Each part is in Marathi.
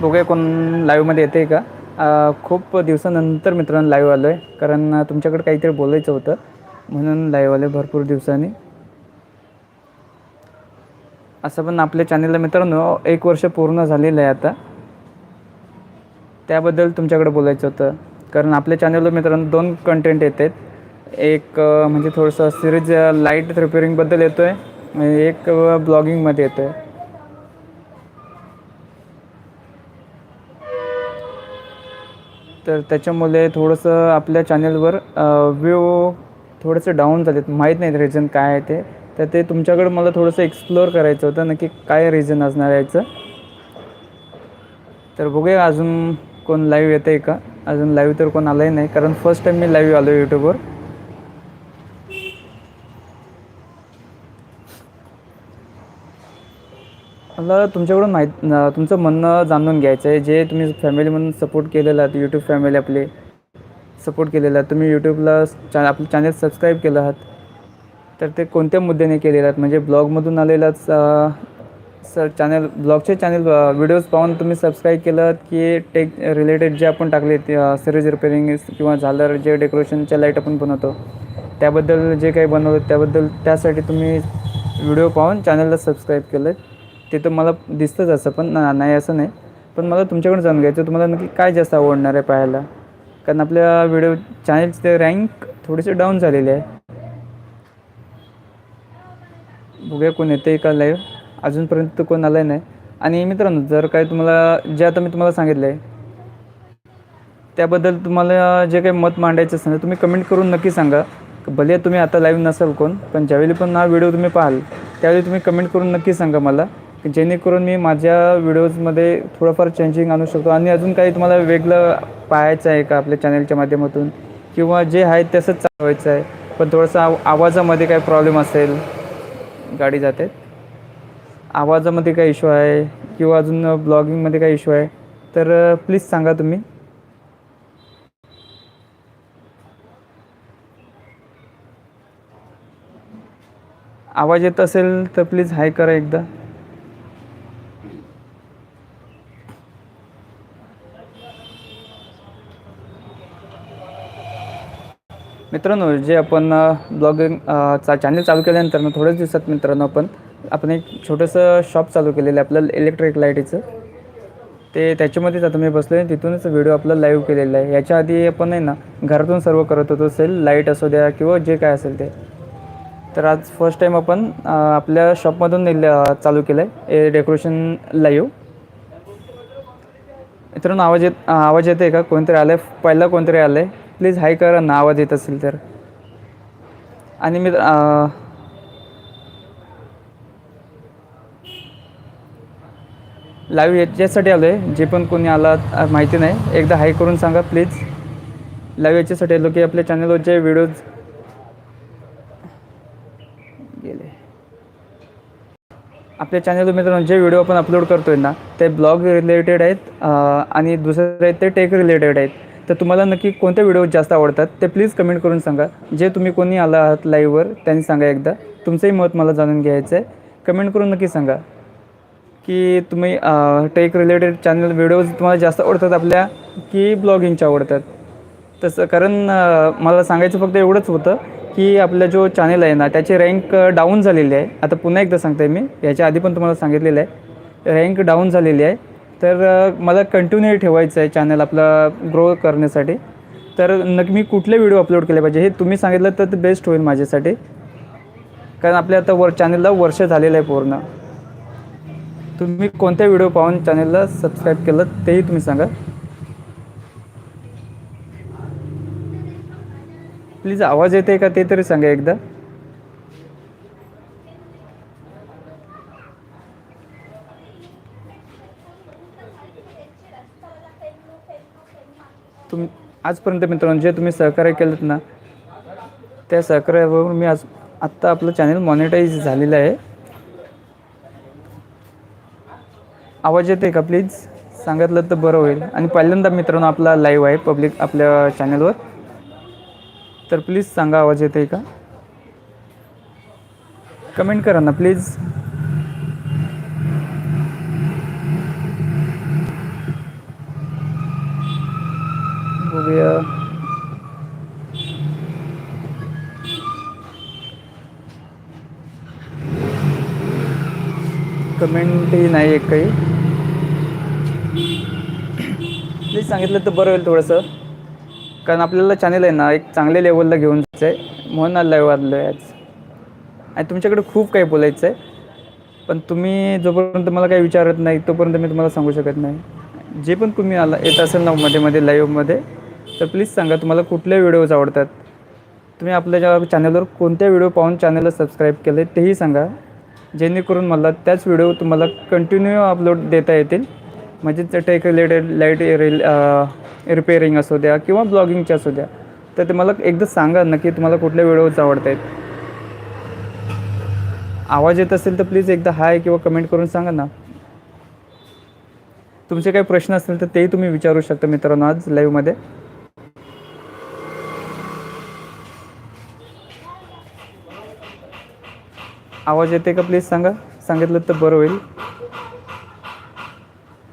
बघूया कोण लाईव्हमध्ये येते का? खूप दिवसानंतर मित्रांनो लाईव्ह आलो आहे कारण तुमच्याकडे काहीतरी बोलायचं होतं. म्हणून लाईव्ह आले भरपूर दिवसांनी. असं पण आपल्या चॅनलला मित्रांनो एक वर्ष पूर्ण झालेलं आहे आता. त्याबद्दल तुमच्याकडे बोलायचं होतं. कारण आपल्या चॅनलवर मित्रांनो दोन कंटेंट येत आहेत एक म्हणजे थोडंसं सिरीज लाइट रिपेअरिंगबद्दल येतो आहे एक ब्लॉगिंगमध्ये येतो आहे तर त्याच्यामुळे थोडंसं आपल्या चॅनलवर व्ह्यू थोडंसं डाऊन झालेत. माहीत नाही रिझन काय आहे ते. तर ते तुमच्याकडं मला थोडंसं एक्सप्लोअर करायचं होतं. नक्की काय रिझन असणार याचं. तर बघूया अजून कोण लाईव्ह येतं आहे का? अजून लाईव्ह तर कोण आलंही नाही. कारण फर्स्ट टाईम मी लाईव्ह आलो यूट्यूबवर मला तुमच्याकडून माहीत तुमचं म्हणणं जाणून घ्यायचं आहे. जे तुम्ही फॅमिली म्हणून सपोर्ट केलेला आहात यूट्यूब फॅमिली आपली सपोर्ट केलेला आहात तुम्ही यूट्यूबला चा आपलं चॅनल सबस्क्राईब केलं आहात तर ते कोणत्या मुद्द्याने केलेलं आहेत? म्हणजे ब्लॉगमधून आलेलाच सर चॅनल ब्लॉगचे चॅनल व्हिडिओज पाहून तुम्ही सबस्क्राईब केलं की टेक रिलेटेड जे आपण टाकले सिरीज रिपेअरिंग किंवा झालर जे डेकोरेशनच्या लाइट आपण बनवतो त्याबद्दल जे काही बनवलं त्याबद्दल त्यासाठी तुम्ही व्हिडिओ पाहून चॅनलला सबस्क्राईब केलं ते तर मला दिसतंच असं पण ना- नाही असं नाही. पण मला तुमच्याकडून जाणून घ्यायचं तुम्हाला नक्की काय जास्त आवडणार आहे पाहायला? कारण आपल्या व्हिडिओ चॅनलचे रँक थोडेसे डाऊन झालेले आहे. बघूया कोण येते का लाईव्ह अजूनपर्यंत कोण आलं नाही. आणि मित्रांनो जर काय तुम्हाला जे आता मी तुम्हाला सांगितलं आहे त्याबद्दल तुम्हाला जे काही मत मांडायचं असेल तुम्ही कमेंट करून नक्की सांगा. भले तुम्ही आता लाईव्ह नसाल कोण पण ज्यावेळी पण हा व्हिडिओ तुम्ही पाहाल त्यावेळी तुम्ही कमेंट करून नक्की सांगा मला. जेणेकरून मी माझ्या व्हिडिओजमध्ये थोडंफार चेंजिंग आणू शकतो. आणि अजून काही तुम्हाला वेगळं पाहायचं आहे का आपल्या चॅनलच्या माध्यमातून? किंवा जे आहे तसंच चालवायचं आहे. पण थोडंसं आव आवाजामध्ये काय प्रॉब्लेम असेल गाडी जाते. आवाजामध्ये काय इश्यू आहे किंवा अजून ब्लॉगिंगमध्ये काय इश्यू आहे तर प्लीज सांगा तुम्ही. आवाज येत असेल तर प्लीज हाय करा एकदा. मित्रांनो जे आपण ब्लॉगिंग चा चॅनल चालू केल्यानंतर ना थोड्याच दिवसात मित्रांनो आपण आपण एक छोटंसं शॉप चालू केलेलं आहे आपलं इलेक्ट्रिक लाईटीचं ते त्याच्यामध्येच आता मी बसलो आहे तिथूनच व्हिडिओ आपला लाईव्ह केलेला आहे. याच्या आधी आपण आहे ना घरातून सर्व करत होतो. असेल लाइट असू द्या किंवा जे काय असेल ते. तर आज फर्स्ट टाईम आपण आपल्या शॉपमधून नेलं चालू केलं आहे डेकोरेशन लाईव्ह मित्रांनो आवाज येत आवाज येते का? कोणतरी आलं आहे पहिला कोणतरी आलं आहे प्लीज हाय करा ना आवाज येत असेल तर. आणि मी लाईव्ह याच्यासाठी आलो आहे जे पण कोणी आला माहिती नाही. एकदा हाय करून सांगा प्लीज. लाईव्ह याच्यासाठी आलो की आपल्या चॅनलवरचे व्हिडिओज गेले. आपल्या चॅनलवर मित्रांनो जे व्हिडिओ आपण अपलोड करतोय ना ते ब्लॉग रिलेटेड आहेत आणि दुसरे आहेत ते टेक रिलेटेड आहेत. तर तुम्हाला नक्की कोणते व्हिडिओ जास्त आवडतात ते प्लीज कमेंट करून सांगा. जे तुम्ही कोणी आला आहात लाईव्हवर त्यांनी सांगा एकदा. तुमचंही मत मला जाणून घ्यायचं आहे कमेंट करून नक्की सांगा. की तुम्ही टेक रिलेटेड चॅनल व्हिडिओज तुम्हाला जास्त आवडतात आपल्या की ब्लॉगिंगच्या आवडतात? तसं कारण मला सांगायचं फक्त एवढंच होतं की आपला जो चॅनल आहे ना त्याची रँक डाऊन झालेली आहे. आता पुन्हा एकदा सांगते मी. याच्या आधी पण तुम्हाला सांगितलेलं आहे. रँक डाऊन झालेली आहे. तर मला कंटिन्यू ठेवायचं आहे चॅनल आपला ग्रो करण्यासाठी. तर नक्की मी कुठले व्हिडिओ अपलोड केले पाहिजे हे तुम्ही सांगितलं तर ते बेस्ट होईल माझ्यासाठी. कारण आपल्या आता वर चॅनलला वर्ष झालेलं आहे पूर्ण. तुम्ही कोणत्या व्हिडिओ पाहून चॅनलला सबस्क्राईब केलं तेही तुम्ही सांगा. प्लीज आवाज येते का ते तरी सांगा एकदा. आजपर्यंत मित्रांनो जे तुम्ही सहकार्य केलं ना त्या सहकार्यावरून मी आज आत्ता आपलं चॅनल मॉनिटाईज झालेलं आहे. आवाज येते का प्लीज सांगितलं तर बरं होईल. आणि पहिल्यांदा मित्रांनो आपला लाईव्ह आहे पब्लिक आपल्या चॅनलवर तर प्लीज सांगा आवाज येते का? कमेंट करा ना प्लीज बघूया कमेंटही uh, नाही आहे काही. प्लीज सांगितलं तर बरं होईल थोडंसं. कारण आपल्याला चॅनल आहे ना एक चांगल्या लेवलला घेऊन जायचं आहे म्हणून लाईव्ह आलो आहे आज. आणि तुमच्याकडे खूप काही बोलायचं आहे पण तुम्ही जोपर्यंत मला काही विचारत नाही तोपर्यंत मी तुम्हाला सांगू शकत नाही. जे पण तुम्ही आला येत असेल ना मध्ये मध्ये लाईव्हमध्ये तर प्लीज सांगा तुम्हाला कुठल्या व्हिडिओज आवडतात? तुम्ही आपल्या ज्या चॅनलवर कोणत्या व्हिडिओ पाहून चॅनलला सबस्क्राईब केले तेही सांगा. जेणेकरून मला त्याच व्हिडिओ तुम्हाला कंटिन्यू अपलोड देता येतील. म्हणजे tech related light reel repairing असू द्या किंवा ब्लॉगिंगचे असू द्या. तर ते मला एकदा सांगा नक्की तुम्हाला कुठल्या व्हिडिओज आवडत आहेत. आवाज येत असेल तर प्लीज एकदा हाय किंवा कमेंट करून सांगा ना. तुमचे काही प्रश्न असतील तर तेही तुम्ही विचारू शकता मित्रांनो आज लाईव्हमध्ये आवाज येते का प्लीज सांगा? सांगितलं तर बरं होईल.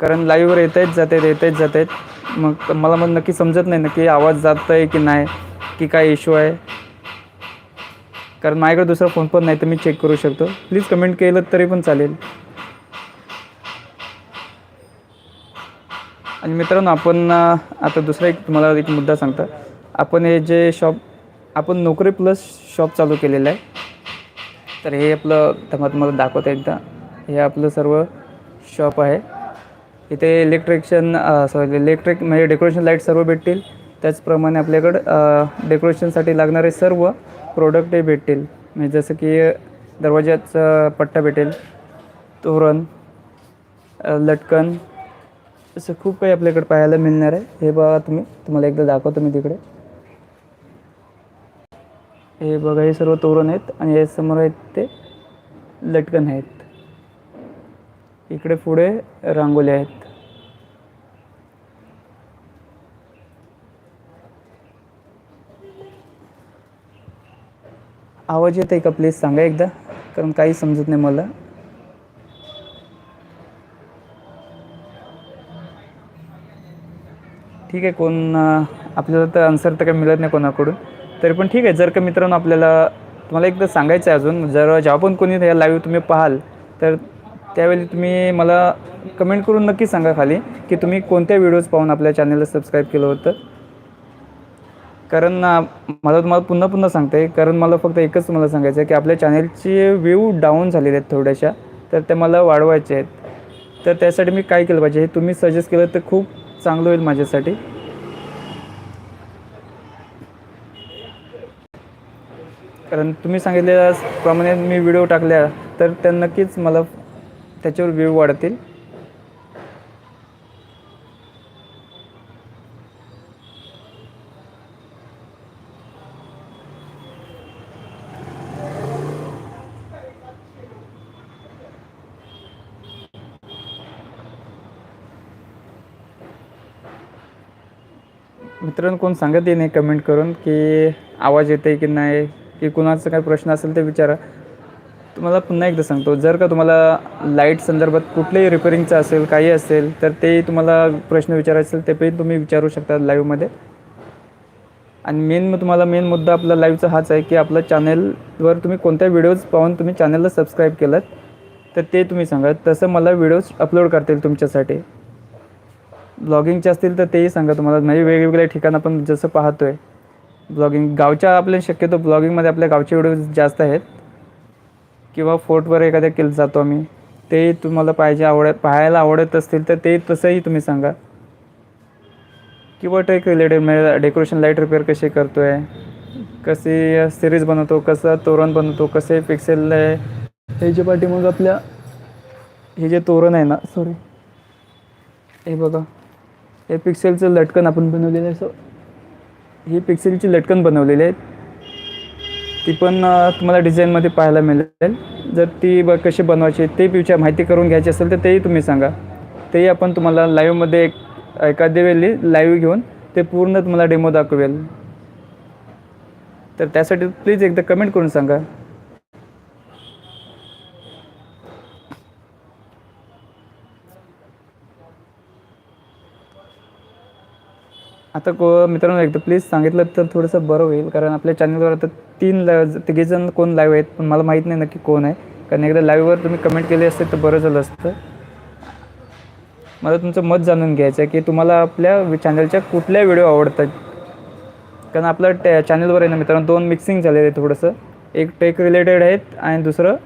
कारण लाईव्हवर येत आहेत जात आहेत येत आहेत जात आहेत मग मला मग नक्की समजत नाही नक्की आवाज जात आहे की नाही की काय इश्यू आहे. कारण माझ्याकडे दुसरा फोन पण नाही तर मी चेक करू शकतो. प्लीज कमेंट केलं तरी पण चालेल. आणि मित्रांनो आपण आता दुसरा एक तुम्हाला एक मुद्दा सांगता. आपण हे जे शॉप आपण नोकरी प्लस शॉप चालू केलेलं आहे. तर हे आपलं थांबा तुम्हाला दाखवतं एकदा. हे आपलं सर्व शॉप आहे. इथे इलेक्ट्रिशियन सॉरी इलेक्ट्रिक म्हणजे डेकोरेशन लाइट सर्व भेटतील. त्याचप्रमाणे आपल्याकडं डेकोरेशनसाठी लागणारे सर्व प्रोडक्टही भेटतील. म्हणजे जसं की दरवाजाचा पट्टा भेटेल तोरण लटकन असं खूप काही आपल्याकडे पाहायला मिळणार आहे. हे बघा तुम्ही तुम्हाला एकदा दाखवतो मी तिकडे. हे बघा हे सर्व तोरण आहेत आणि या समोर आहेत ते लटकन आहेत. इकडे पुढे रांगोल्या आहेत. आवाज येत आहे का प्लीज सांगा एकदा कारण काही समजत नाही मला. ठीक आहे कोण आपल्याला तर आन्सर तर काही मिळत नाही कोणाकडून. तरी पण ठीक आहे. जर का मित्रांनो आपल्याला तुम्हाला एकदा सांगायचं आहे अजून जर जेव्हा पण कोणी या लाईव्ह तुम्ही पाहाल तर त्यावेळी तुम्ही मला कमेंट करून नक्की सांगा खाली की तुम्ही कोणत्या व्हिडिओज पाहून आपल्या चॅनलला सबस्क्राईब केलं होतं. कारण मला तुम्हाला पुन्हा पुन्हा सांगते कारण मला फक्त एकच तुम्हाला सांगायचं आहे की आपल्या चॅनलचे व्ह्यू डाऊन झालेले आहेत थोड्याशा तर त्या मला वाढवायचे आहेत. तर त्यासाठी मी काय केलं पाहिजे हे तुम्ही सजेस्ट केलं तर खूप चांगलं होईल माझ्यासाठी. कारण तुम्ही सांगितल्याप्रमाणे मी व्हिडिओ टाकल्या तर त्या नक्कीच मला त्याच्यावर व्ह्यू वाढतील. मित्रांनो कोण सांगत नाही कमेंट करून की आवाज येते की नाही? की कुणाचा काही प्रश्न असेल ते विचारा. तुम्हाला पुन्हा एकदा सांगतो जर का तुम्हाला लाइट संदर्भात कुठलंही रिपेरिंगचं असेल काही असेल तर ते तुम्हाला प्रश्न विचारायचे असेल ते पण तुम्ही विचारू शकता लाईव्हमध्ये आणि मेन तुम्हाला मेन मुद्दा आपला लाईव्हचा हाच आहे की आपलं चॅनेलवर तुम्ही कोणत्या व्हिडिओज पाहून तुम्ही चॅनलला सबस्क्राईब केलात तर ते तुम्ही सांगा. तसं मला व्हिडिओज अपलोड करतील तुमच्यासाठी. ब्लॉगिंगचे असतील तर तेही सांगा तुम्हाला. म्हणजे वेगवेगळ्या ठिकाणं आपण जसं पाहतो आहे ब्लॉगिंग गावच्या आपल्या शक्यतो ब्लॉगिंगमध्ये आपल्या गावचे व्हिडिओज जास्त आहेत. किंवा फोर्टवर एखाद्या केलं जातो आम्ही ते तुम्हाला पाहिजे आवडत पाहायला आवडत असतील तर ते तसंही तुम्ही सांगा. किंवा टेक रिलेटेड म्हणजे डेकोरेशन लाइट रिपेअर कसे करतो आहे कशी सिरीज बनवतो कसं तोरण बनवतो कसे पिक्सेल आहे. हे जे मग आपल्या हे जे तोरण आहे ना सॉरी हे बघा. हे पिक्सेलचं लटकन आपण बनवलेलं आहे सो ही पिक्सेलची लटकन बनवलेली आहे. ती पण तुम्हाला डिझाईनमध्ये पाहायला मिळेल. जर ती ब कशी बनवायची ते पिवच्या माहिती करून घ्यायची असेल तर तेही तुम्ही सांगा. तेही आपण तुम्हाला लाईव्हमध्ये एक एखाद्या वेळी लाईव्ह घेऊन ते पूर्ण तुम्हाला डेमो दाखवेल. तर त्यासाठी प्लीज एकदा कमेंट करून सांगा. आता को मित्रांनो एकदा प्लीज सांगितलं तर थोडंसं बरं होईल कारण आपल्या चॅनलवर आता तीन लाईव्ह तिघेजण कोण लाईव्ह आहेत पण मला माहीत नाही नक्की कोण आहे. कारण एकदा लाईव्हवर तुम्ही कमेंट केली असते तर बरं झालं असतं. मला तुमचं मत जाणून घ्यायचं आहे की तुम्हाला आपल्या चॅनलच्या कुठल्या व्हिडिओ आवडतात? कारण आपलं टॅ चॅनलवर आहे ना मित्रांनो दोन मिक्सिंग झालेलं आहे थोडंसं. एक टेक रिलेटेड आहेत आणि दुसरं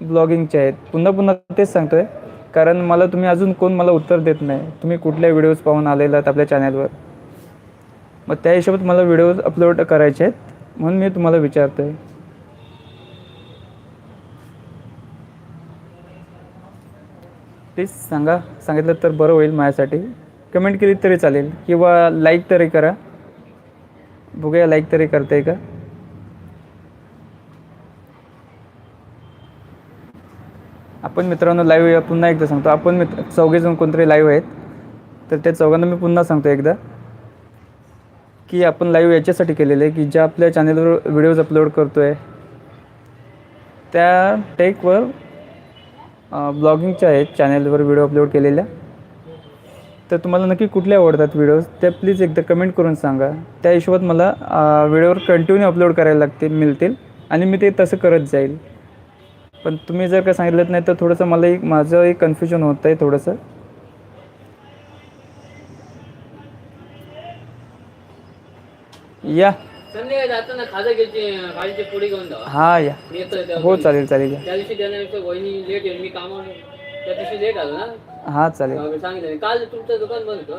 ब्लॉगिंगचे आहेत. पुन्हा पुन्हा तेच सांगतो आहे कारण मला तुम्ही अजून कोण मला उत्तर देत नाही. तुम्ही कुठल्या व्हिडिओज पाहून आलेला आहात आपल्या चॅनलवर मग त्या हिशोबात मला व्हिडिओज अपलोड करायचे आहेत. म्हणून मी तुम्हाला विचारतो आहे प्लीज सांगा सांगितलं तर बरं होईल माझ्यासाठी. कमेंट केली तरी चालेल. किंवा लाईक तरी करा. बघूया लाईक तरी करते का? आपण मित्रांनो लाईव्ह पुन्हा एकदा सांगतो. आपण मित्र चौघेजण कोणतरी लाईव्ह आहेत. तर त्या चौघांना मी पुन्हा सांगतो एकदा. की आपण लाईव्ह याच्यासाठी केलेलं आहे की ज्या आपल्या चॅनलवर व्हिडिओज अपलोड करतो आहे त्या टेकवर ब्लॉगिंगच्या आहेत चॅनलवर व्हिडिओ अपलोड केलेल्या. तर तुम्हाला नक्की कुठले आवडतात व्हिडिओज त्या प्लीज एकदा कमेंट करून सांगा. त्या हिशोबात मला व्हिडिओवर कंटिन्यू अपलोड करायला लागतील मिळतील. आणि मी ते तसं करत जाईल. पण तुम्ही जर का सांगितलं नाही तर थोडंसं मलाही माझंही कन्फ्युजन होतं आहे थोडंसं. या. संध्याकाळी जाताना खाजा घ्यायची भाजीची पोळी घेऊन जा हा या. मी हो. चालेल चालेल या. त्या दिवशी त्यानंतर वहिनी लेट येईल मी कामावर त्या दिवशी लेट आलो ना? हां चालेल. सांगितलं काल तुमचं दुकान बंद होतं.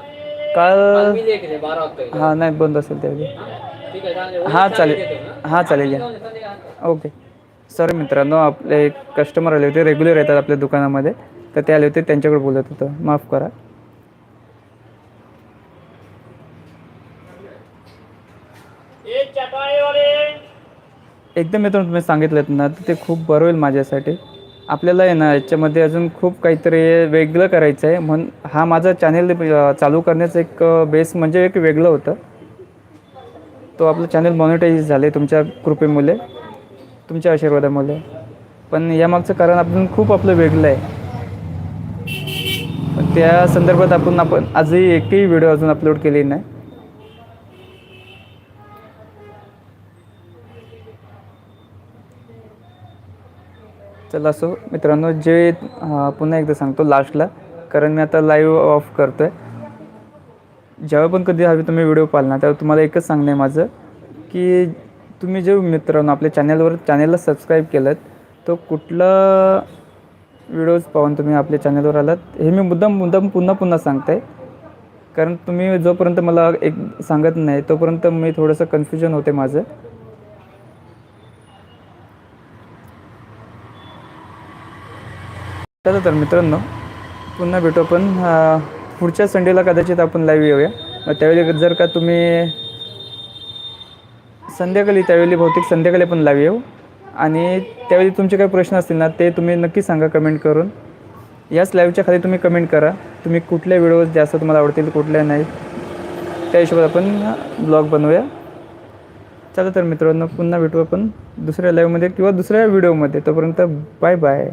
काल काल मी लेट येते बारा वाजता येतो. हां नाही बंद असेल त्यावेळी हा? ठीक आहे चालेल. हां चालेल? हां या. ओके. सॉरी मित्रांनो आपले एक कस्टमर आले होते रेग्युलर येतात आपल्या दुकानामध्ये. तर ते आले होते त्यांच्याकडे बोलत होतं. माफ करा. एकदम मित्रांनो तुम्ही सांगितलं ना तर ते खूप बरं होईल माझ्यासाठी. आपल्याला आहे ना याच्यामध्ये अजून खूप काहीतरी वेगळं करायचं आहे. म्हणून हा माझा चॅनेल चालू करण्याचं एक बेस म्हणजे एक वेगळं होतं. तो आपलं चॅनल मॉनिटाईज झाले तुमच्या कृपेमुळे तुमच्या आशीर्वादामुळे. पण यामागचं कारण आपण खूप आपलं वेगळं आहे. पण त्या संदर्भात आपण आपण आजही एकही व्हिडिओ अजून अपलोड केली नाही. चला असो मित्रांनो जे पुन्हा एकदा सांगतो लास्टला कारण मी आता लाईव्ह ऑफ करतो आहे जेव्हा पण कधी हवी तुम्ही व्हिडिओ पाहणार तेव्हा तुम्हाला एकच सांगणं आहे माझं की तुम्ही जे मित्रांनो आपल्या चॅनलवर चॅनलला सबस्क्राईब केलं तो कुठला व्हिडिओज पाहून तुम्ही आपल्या चॅनलवर आलात हे मी मुद्दाम मुद्दाम पुन्हा पुन्हा सांगते कारण तुम्ही जोपर्यंत मला एक सांगत नाही तोपर्यंत मी थोडंसं कन्फ्युजन होते माझं. चला तर मित्रांनो पुन्हा भेटू आपण. पुढच्या संडेला कदाचित आपण लाईव्ह येऊया. मग त्यावेळी जर का तुम्ही संध्याकाळी त्यावेळी बहुतेक संध्याकाळी पण लाईव्ह येऊ. आणि त्यावेळी तुमचे काही प्रश्न असतील ना ते तुम्ही नक्की सांगा कमेंट करून. याच लाईव्हच्या खाली तुम्ही कमेंट करा. तुम्ही कुठल्या व्हिडिओज जास्त तुम्हाला आवडतील कुठल्या नाही. त्या हिशोबात आपण ब्लॉग बनवूया. चला तर मित्रांनो पुन्हा भेटू आपण दुसऱ्या लाईव्हमध्ये किंवा दुसऱ्या व्हिडिओमध्ये तोपर्यंत बाय बाय